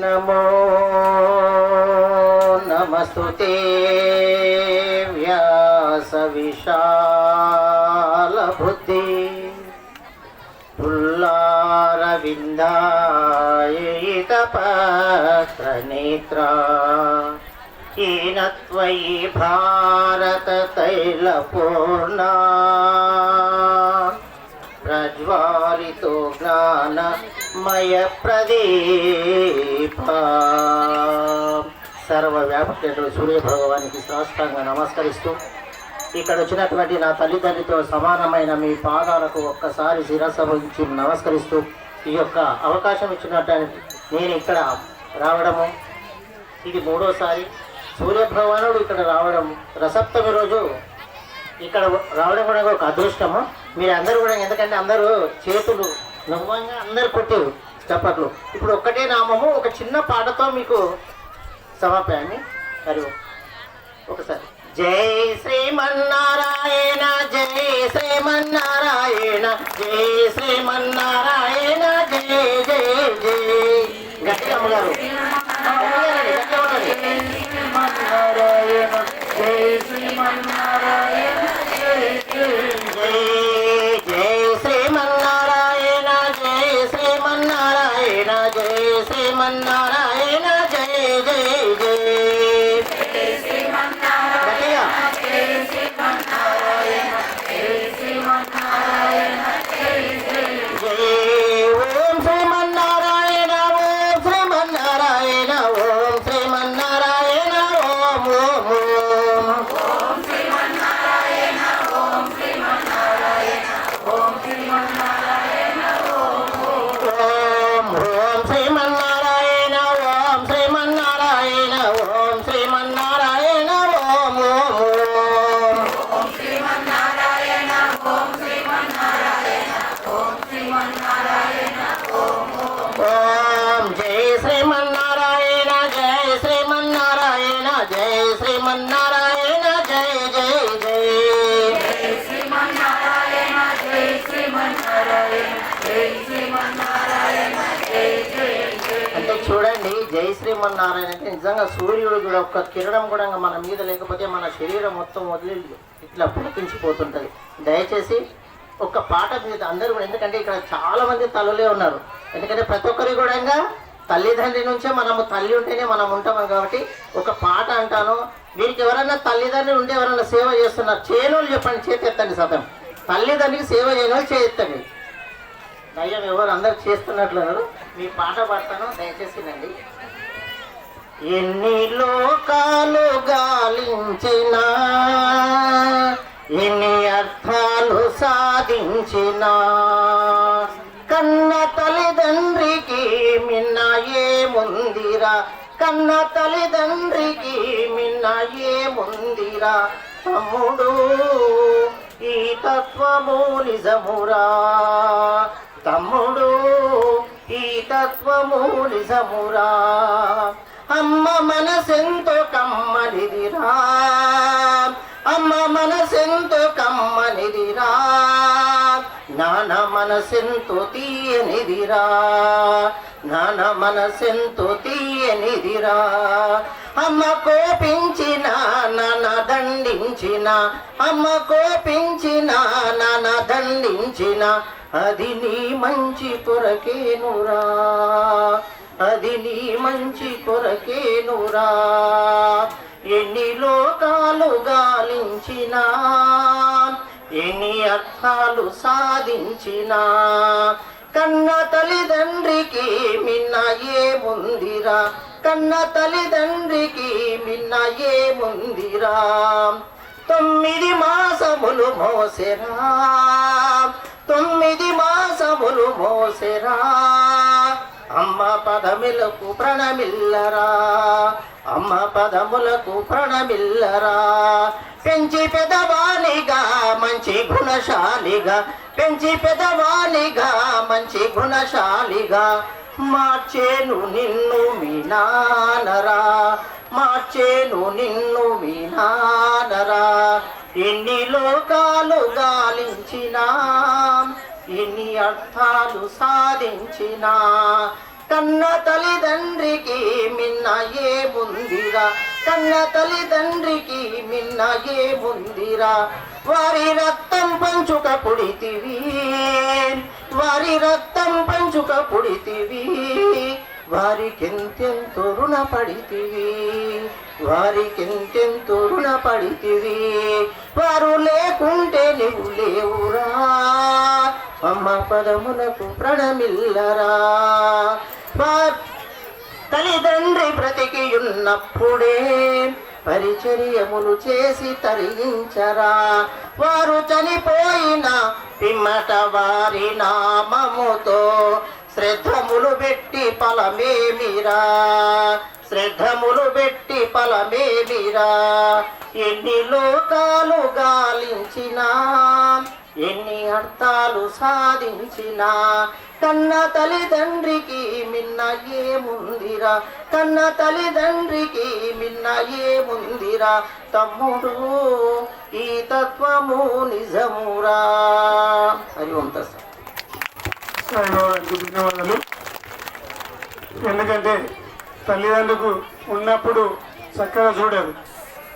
నమో నమస్తుతే వ్యాస విశాల బుద్ధి పుల్లారవిందాయిత పత్ర నేత్ర ఈన త్వయి మయ ప్రదీప సర్వవ్యాపకుడు సూర్యభగవానికి సాష్టాంగా నమస్కరిస్తూ ఇక్కడ వచ్చినటువంటి నా తల్లిదండ్రితో సమానమైన మీ పాదాలకు ఒక్కసారి శిరసంహించి నమస్కరిస్తూ ఈ యొక్క అవకాశం ఇచ్చినట్టు నేను ఇక్కడ రావడము. ఇది మూడోసారి. సూర్యభగవానుడు ఇక్కడ రావడం రసప్తమి రోజు ఇక్కడ రావడం కూడా ఒక అదృష్టము. మీరు అందరూ కూడా ఎందుకంటే అందరూ చేతులు నవ్వంగా అందరు కొట్టారు చప్పట్లు. ఇప్పుడు ఒక్కటే నామము ఒక చిన్న పాటతో మీకు సమాపయాన్ని మరి ఒకసారి. జై శ్రీమన్నారాయణ జై శ్రీమన్నారాయణ జై శ్రీమన్నారాయణ జై జై జై. గట్టిగా అమ్మగారు. గట్టిగా ఉండండి, చూడండి జై శ్రీమన్నారాయణ అంటే నిజంగా సూర్యుడు కూడా ఒక్క కిరణం కూడా మన మీద లేకపోతే మన శరీరం మొత్తం వదిలి ఇట్లా పులకించిపోతుంటది. దయచేసి ఒక పాట మీద అందరూ కూడా ఎందుకంటే ఇక్కడ చాలా మంది తల్లులే ఉన్నారు. ఎందుకంటే ప్రతి ఒక్కరి కూడా తల్లిదండ్రి నుంచే మనము తల్లి ఉంటేనే మనం ఉంటాం కాబట్టి ఒక పాట అంటాను. వీరికి ఎవరైనా తల్లిదండ్రి ఉంటే ఎవరైనా సేవ చేస్తున్నారు చేనులు చెప్పండి చేతి ఎత్తండి సతం తల్లిదండ్రికి సేవ చేయని వాళ్ళు చేయిస్తండి దయ్యం ఎవరు? అందరు చేస్తున్నట్లున్నారు మీ పాట పాడతాను దయచేసి ఎన్ని లోకాలు గాలించిన ఎన్ని అర్థాలు సాధించిన కన్న తల్లిదండ్రికి మిన్న ఏముందిరా? కన్న తల్లిదండ్రికి మిన్న ఏముందిరా? తమ్ముడు ఈ తత్వము నిజమురా? తమ్ముడు ఈ తత్వము నిజమురా. అమ్మ మనసెంతో కమ్మనిదిరా. అమ్మ మనసెంతో కమ్మనిదిరా. నాన్న మనసెంతో తీయనిదిరా. నాన్న మనసెంతో తీయనిదిరా. అమ్మ కోపించిన నాన్న దండించిన అమ్మ కోపించిన నాన్న దండించిన అది నీ మంచి కొరకేనురా అది నీ మంచి కొరకేనురా. ఎన్ని లోకాలు గాలించినా ఎన్ని అర్థాలు సాధించినా కన్న తల్లిదండ్రికి మిన్న ఏముందిరా కన్న తల్లిదండ్రికి మిన్న ఏముందిరా? తొమ్మిది మాసములు మోసెరా? తొమ్మిది మాసములు మోసెరా? అమ్మ పదములకు ప్రణమిల్లరా? అమ్మ పదములకు ప్రణమిల్లరా? పెంచి పెదవానిగా మంచి గుణశాలిగా పెంచి పెదవానిగా మంచి గుణశాలిగా మార్చేను నిన్ను వినానరా మార్చేను నిన్ను వినానరా ఎన్ని లోకాలు గాలించినా ఎన్ని అర్థాలు సాధించినా కన్న తల్లిదండ్రికి మిన్న ఏ ముందిరా కన్న తల్లిదండ్రికి మిన్న ఏ ముందిరా. వారి రక్తం పంచుక పుడితివి వారి రక్తం పంచుక పుడితివి. వారికెంతెంతో రుణపడితివి. వారికెంతెంతో రుణపడితివి. వారు లేకుంటే నువ్వు లేవురా. అమ్మ పదమునకు ప్రణమిల్లరా. వా- తల్లిదండ్రి బ్రతికి ఉన్నప్పుడే పరిచర్యములు చేసి తరించరా. వారు చనిపోయిన పిమ్మట వారి నామముతో శ్రద్ధములు పెట్టి ఫలమేమిరా శ్రద్ధములు పెట్టి ఫలమేమిరా ఎన్ని లోకాలు గాలించినా ఎన్ని అర్థాలు సాధించినా కన్న తల్లిదండ్రికి మిన్న ఏముందిరా? కన్న తల్లిదండ్రికి మిన్న ఏముందిరా? తమ్ముడు ఈ తత్వము నిజమురా? అది ఓం తస్సత్. ధన్యవాదాలు ఎందుకంటే తల్లిదండ్రులకు ఉన్నప్పుడు చక్కగా చూడారు.